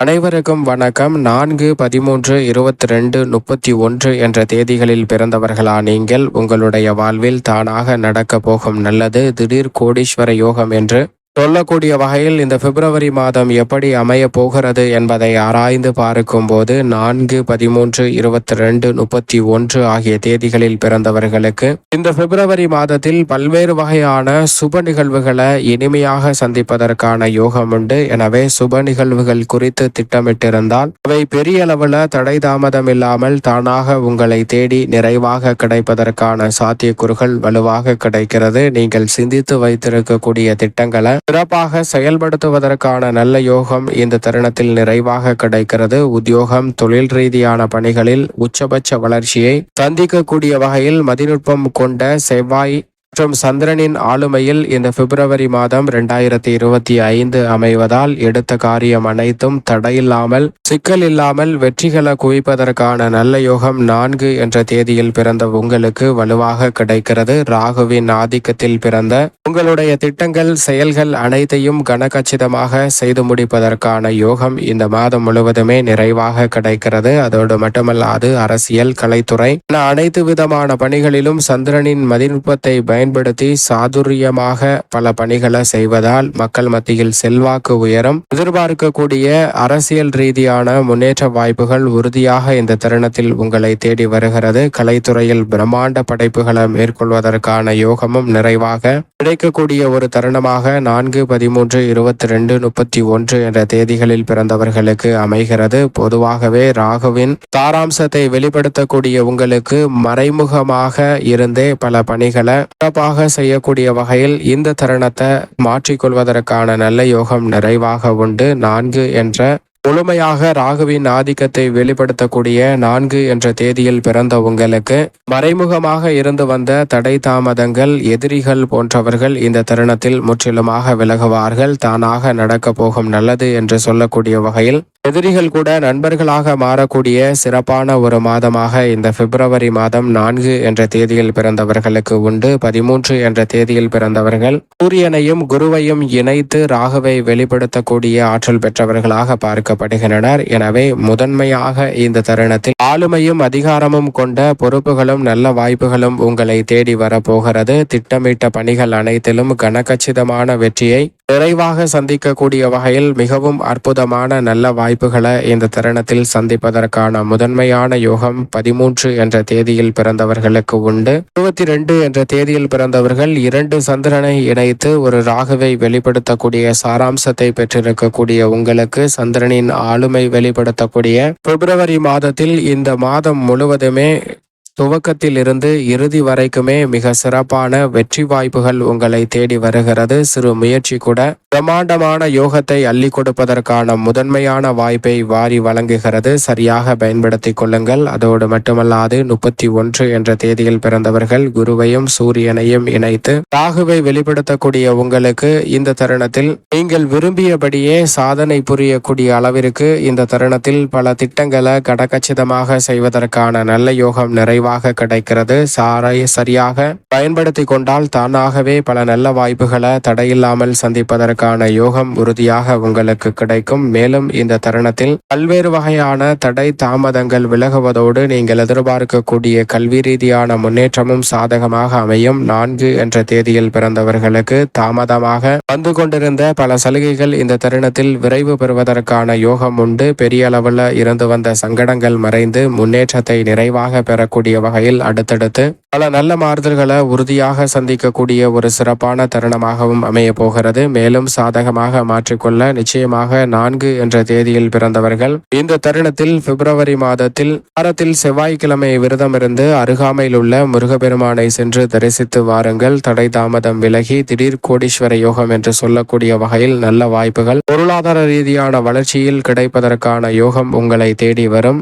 அனைவருக்கும் வணக்கம். நான்கு பதிமூன்று இருபத்தி ரெண்டு முப்பத்தி ஒன்று என்ற தேதிகளில் பிறந்தவர்களா நீங்கள்? உங்களுடைய வாழ்வில் தானாக நடக்க போகும் நல்லது. திடீர் கோடீஸ்வர யோகம் என்று சொல்லக்கூடிய வகையில் இந்த பிப்ரவரி மாதம் எப்படி அமைய போகிறது என்பதை ஆராய்ந்து பார்க்கும்போது நான்கு பதிமூன்று இருபத்தி ரெண்டு முப்பத்தி ஒன்று ஆகிய தேதிகளில் பிறந்தவர்களுக்கு இந்த பிப்ரவரி மாதத்தில் பல்வேறு வகையான சுப நிகழ்வுகளை இனிமையாக சந்திப்பதற்கான யோகம் உண்டு. எனவே சுப நிகழ்வுகள் குறித்து திட்டமிட்டிருந்தால் அவை பெரிய அளவில் தடை தாமதம் இல்லாமல் தானாக உங்களை தேடி நிறைவாக கிடைப்பதற்கான சாத்தியக்கூறுகள் வலுவாக கிடைக்கிறது. நீங்கள் சிந்தித்து வைத்திருக்கக்கூடிய திட்டங்களை சிறப்பாக செயல்படுத்துவதற்கான நல்ல யோகம் இந்த தருணத்தில் நிறைவாக கிடைக்கிறது. உத்தியோகம் தொழில் ரீதியான பணிகளில் உச்சபட்ச வளர்ச்சியை சந்திக்கக்கூடிய வகையில் மதிநுட்பம் கொண்ட செவ்வாய் மற்றும் சந்திரனின் ஆளுமையில் இந்த பிப்ரவரி மாதம் இரண்டாயிரத்தி இருபத்தி ஐந்து அமைவதால் எடுத்த காரியம் அனைத்தும் தடையில்லாமல் சிக்கல் இல்லாமல் வெற்றிகளை குவிப்பதற்கான நல்ல யோகம் நான்கு என்ற தேதியில் பிறந்த உங்களுக்கு வலுவாக கிடைக்கிறது. ராகுவின் ஆதிக்கத்தில் பிறந்த உங்களுடைய திட்டங்கள் செயல்கள் அனைத்தையும் கனகச்சிதமாக செய்து முடிப்பதற்கான யோகம் இந்த மாதம் முழுவதுமே நிறைவாக கிடைக்கிறது. அதோடு மட்டுமல்லாது அரசியல் கலைத்துறை அனைத்து விதமான பணிகளிலும் சந்திரனின் மதிநுட்பத்தை பயன்படுத்தி சாதுரியமாக பல பணிகளை செய்வதால் மக்கள் மத்தியில் செல்வாக்கு உயரும். எதிர்பார்க்கக்கூடிய அரசியல் ரீதியான முன்னேற்ற வாய்ப்புகள் உறுதியாக இந்த தருணத்தில் உங்களை தேடி வருகிறது. கலைத்துறையில் பிரம்மாண்ட படைப்புகளை மேற்கொள்வதற்கான யோகமும் நிறைவாக கிடைக்கக்கூடிய ஒரு தருணமாக நான்கு பதிமூன்று இருபத்தி ரெண்டு முப்பத்தி ஒன்று என்ற தேதிகளில் பிறந்தவர்களுக்கு அமைகிறது. பொதுவாகவே ராகுவின் தாராம்சத்தை வெளிப்படுத்தக்கூடிய உங்களுக்கு மறைமுகமாக இருந்தே பல பணிகளை சிறப்பாக செய்யக்கூடிய வகையில் இந்த தருணத்தை மாற்றிக்கொள்வதற்கான நல்ல யோகம் நிறைவாக உண்டு. நான்கு என்ற முழுமையாக ராகுவின் ஆதிக்கத்தை வெளிப்படுத்தக்கூடிய நான்கு என்ற தேதியில் பிறந்த உங்களுக்கு மறைமுகமாக இருந்து வந்த தடை தாமதங்கள் எதிரிகள் போன்றவர்கள் இந்த தருணத்தில் முற்றிலுமாக விலகுவார்கள். தானாக நடக்க போகும் நல்லது என்று சொல்லக்கூடிய வகையில் எதிரிகள் கூட நண்பர்களாக மாறக்கூடிய சிறப்பான ஒரு மாதமாக இந்த பிப்ரவரி மாதம் நான்கு என்ற தேதியில் பிறந்தவர்களுக்கு உண்டு. பதிமூன்று என்ற தேதியில் பிறந்தவர்கள் சூரியனையும் குருவையும் இணைத்து ராகுவை வெளிப்படுத்தக்கூடிய ஆற்றல் பெற்றவர்களாக பார்க்கப்படுகின்றனர். எனவே முதன்மையாக இந்த தருணத்தில் ஆளுமையும் அதிகாரமும் கொண்ட பொறுப்புகளும் நல்ல வாய்ப்புகளும் உங்களை தேடி வரப்போகிறது. திட்டமிட்ட பணிகள் அனைத்திலும் கனகச்சிதமான வெற்றியை நிறைவாக சந்திக்கக்கூடிய வகையில் மிகவும் அற்புதமான நல்ல வாய்ப்புகளை இந்த தருணத்தில் சந்திப்பதற்கான முதன்மையான யோகம் பதிமூன்று என்ற தேதியில் பிறந்தவர்களுக்கு உண்டு. இருபத்தி ரெண்டு என்ற தேதியில் பிறந்தவர்கள் இரண்டு சந்திரனை இணைத்து ஒரு ராகுவை வெளிப்படுத்தக்கூடிய சாராம்சத்தை பெற்றிருக்கக்கூடிய உங்களுக்கு சந்திரனின் ஆளுமை வெளிப்படுத்தக்கூடிய பிப்ரவரி மாதத்தில் இந்த மாதம் முழுவதுமே துவக்கத்தில் இருந்து இறுதி வரைக்குமே மிக சிறப்பான வெற்றி வாய்ப்புகள் உங்களை தேடி வருகிறது. சிறு முயற்சி கூட பிரம்மாண்டமான யோகத்தை அள்ளி கொடுப்பதற்கான முதன்மையான வாய்ப்பை வாரி வழங்குகிறது. சரியாக பயன்படுத்திக் கொள்ளுங்கள். அதோடு மட்டுமல்லாது முப்பத்தி ஒன்று என்ற தேதியில் பிறந்தவர்கள் குருவையும் சூரியனையும் இணைத்து ராகுவை வெளிப்படுத்தக்கூடிய உங்களுக்கு இந்த தருணத்தில் நீங்கள் விரும்பியபடியே சாதனை புரியக்கூடிய அளவிற்கு இந்த தருணத்தில் பல திட்டங்களை கடக்கச்சிதமாக செய்வதற்கான நல்ல யோகம் நிறைவாக நிறைவாக கிடைக்கிறது. சாரை சரியாக பயன்படுத்தி கொண்டால் தானாகவே பல நல்ல வாய்ப்புகளை தடையில்லாமல் சந்திப்பதற்கான யோகம் உறுதியாக உங்களுக்கு கிடைக்கும். மேலும் இந்த தருணத்தில் பல்வேறு வகையான தடை தாமதங்கள் விலகுவதோடு நீங்கள் எதிர்பார்க்கக்கூடிய கல்வி ரீதியான முன்னேற்றமும் சாதகமாக அமையும். நான்கு என்ற தேதியில் பிறந்தவர்களுக்கு தாமதமாக வந்து கொண்டிருந்த பல சலுகைகள் இந்த தருணத்தில் விரைவு பெறுவதற்கான யோகம் உண்டு. பெரிய அளவில் இருந்து வந்த சங்கடங்கள் மறைந்து முன்னேற்றத்தை நிறைவாக பெறக்கூடிய வகையில் அடுத்தடுத்து பல நல்ல மாறுதல்களை உறுதியாக சந்திக்கக்கூடிய ஒரு சிறப்பான தருணமாகவும் அமைய போகிறது. மேலும் சாதகமாக மாற்றிக்கொள்ள நிச்சயமாக நான்கு என்ற தேதியில் பிறந்தவர்கள் இந்த தருணத்தில் பிப்ரவரி மாதத்தில் வாரத்தில் செவ்வாய்க்கிழமை விரதம் இருந்து அருகாமையில் உள்ள முருகப்பெருமானை சென்று தரிசித்து வாருங்கள். தடை தாமதம் விலகி திடீர் கோடீஸ்வர யோகம் என்று சொல்லக்கூடிய வகையில் நல்ல வாய்ப்புகள். பொருளாதார ரீதியான வளர்ச்சியில் கிடைப்பதற்கான யோகம் உங்களை தேடி வரும்.